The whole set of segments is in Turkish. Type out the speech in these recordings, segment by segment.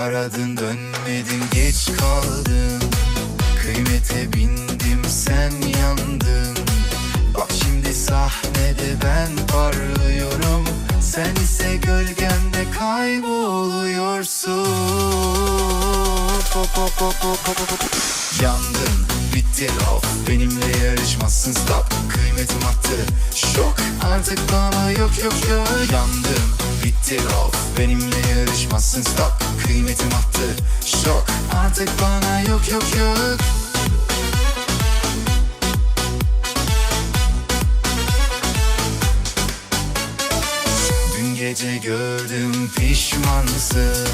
Aradın dönmedin geç kaldın. Kıymete bindim sen yandın. Bak şimdi sahnede ben parlıyorum. Sen ise gölgemde kayboluyorsun. Yandın bitti of Benimle yarışmazsın stop. Kıymetim attı şok. Artık bana yok yok yok. Yandım bitti of Benimle yarışmazsın stop. Artık bana yok yok yok. Dün gece gördüm pişmansın.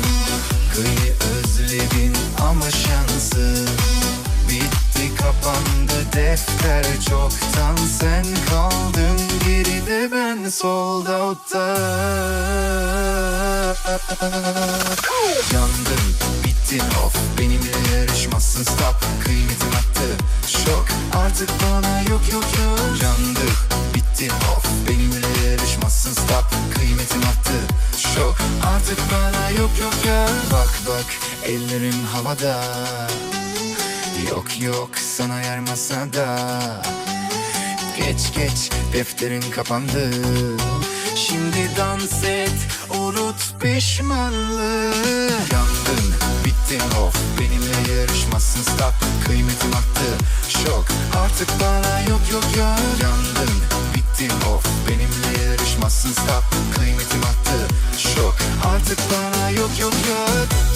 Kıyı özledin ama şansın. Bitti kapandı defter. Çoktan Sen kaldın geride ben sold out'ta Yandın bittin of Benimle yarışmazsın stop. Kıymetim attı şok Artık bana yok yok yok. Yandık bittin of Benimle yarışmazsın stop. Kıymetim attı şok Artık bana yok yok yok. Bak bak ellerim havada. Yok yok sana yer masada Geç geç. Defterin kapandı. Şimdi dans et unut pişmanlığı. Yandın bittin of. Benimle yarışmazsın stop. Kıymetim attı şok. Artık bana yok yok yok. Yandın bittin of. Benimle yarışmazsın stop. Kıymetim attı şok. Artık bana yok yok yok